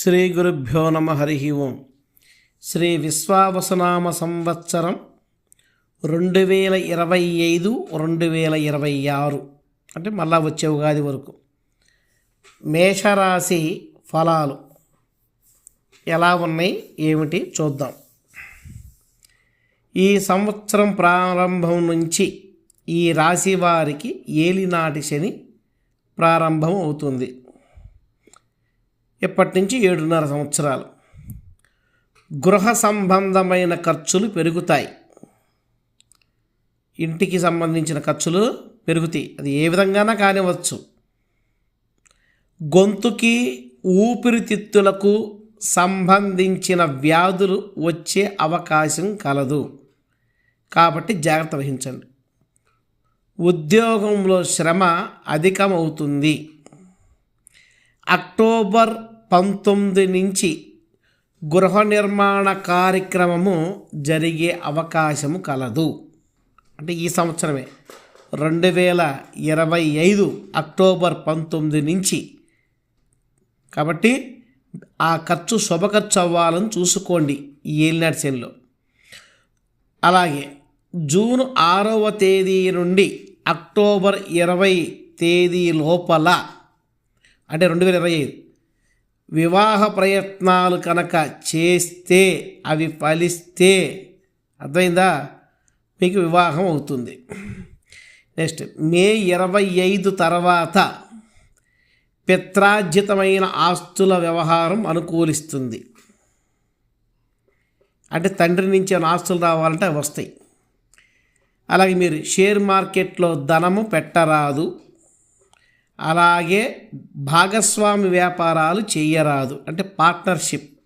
శ్రీ గురుభ్యో నమ హరి ఓం. శ్రీ విశ్వావసనామ సంవత్సరం రెండు వేల ఇరవై ఐదు రెండు వేల ఇరవై ఆరు. అంటే మళ్ళా వచ్చే ఉగాది వరకు. మేషరాశి ఫలాలు ఎలా ఉన్నాయి ఏమిటి చూద్దాం. ఈ సంవత్సరం ప్రారంభం నుంచి ఈ రాశి వారికి ఏలినాటి శని ప్రారంభం అవుతుంది. ఇప్పటి నుంచి ఏడున్నర సంవత్సరాలు. గృహ సంబంధమైన ఖర్చులు పెరుగుతాయి. ఇంటికి సంబంధించిన ఖర్చులు పెరుగుతాయి. అది ఏ విధంగానా కానివచ్చు గొంతుకి ఊపిరితిత్తులకు సంబంధించిన వ్యాధులు వచ్చే అవకాశం కలదు. కాబట్టి జాగ్రత్త వహించండి. ఉద్యోగంలో శ్రమ అధికమవుతుంది. అక్టోబర్ పంతొమ్మిది నుంచి గృహ నిర్మాణ కార్యక్రమము జరిగే అవకాశము కలదు. అంటే ఈ సంవత్సరమే. రెండు వేల ఇరవై ఐదు అక్టోబర్ పంతొమ్మిది నుంచి. కాబట్టి ఆ ఖర్చు శుభ ఖర్చు అవ్వాలని చూసుకోండి ఈ ఏలినాటి శనిలో. అలాగే జూన్ ఆరవ తేదీ నుండి అక్టోబర్ ఇరవై తేదీ లోపల అంటే రెండు వేల ఇరవై ఐదు వివాహ ప్రయత్నాలు కనుక చేస్తే అవి ఫలిస్తే అర్థమైందా? మీకు వివాహం అవుతుంది. నెక్స్ట్ మే ఇరవై ఐదు తర్వాత పిత్రార్జితమైన ఆస్తుల వ్యవహారం అనుకూలిస్తుంది. అంటే తండ్రి నుంచి ఏమైనా ఆస్తులు రావాలంటే అవి వస్తాయి. అలాగే మీరు షేర్ మార్కెట్లో ధనము పెట్టరాదు. అలాగే భాగస్వామి వ్యాపారాలు చేయరాదు. అంటే పార్ట్నర్షిప్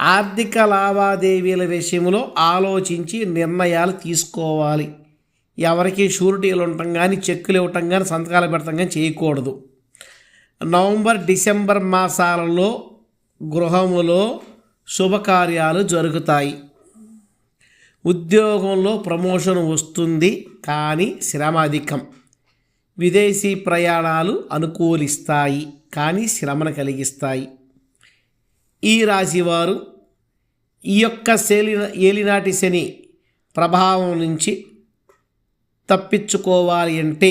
ఆర్థిక లావాదేవీల విషయంలో ఆలోచించి నిర్ణయాలు తీసుకోవాలి. ఎవరికి షూరిటీలు ఉండటం కానీ చెక్కులు ఇవ్వటం కానీ సంతకాలు పెడటం కానీ చేయకూడదు. నవంబర్ డిసెంబర్ మాసాలలో గృహములో శుభకార్యాలు జరుగుతాయి. ఉద్యోగంలో ప్రమోషన్ వస్తుంది కానీ శ్రమ అధికం. విదేశీ ప్రయాణాలు అనుకూలిస్తాయి కానీ శ్రమను కలిగిస్తాయి. ఈ రాశివారు ఈ యొక్క శేలి ఏలినాటి శని ప్రభావం నుంచి తప్పించుకోవాలి అంటే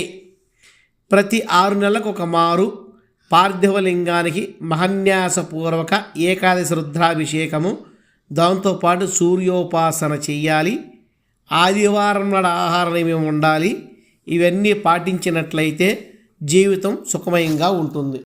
ప్రతి ఆరు నెలలకు ఒక మారు పార్థివలింగానికి మహన్యాసపూర్వక ఏకాదశి రుద్రాభిషేకము దాంతోపాటు సూర్యోపాసన చేయాలి. ఆదివారం నాడు ఆహార నియమం ఉండాలి. ఇవన్నీ పాటించినట్లయితే జీవితం సుఖమయంగా ఉంటుంది.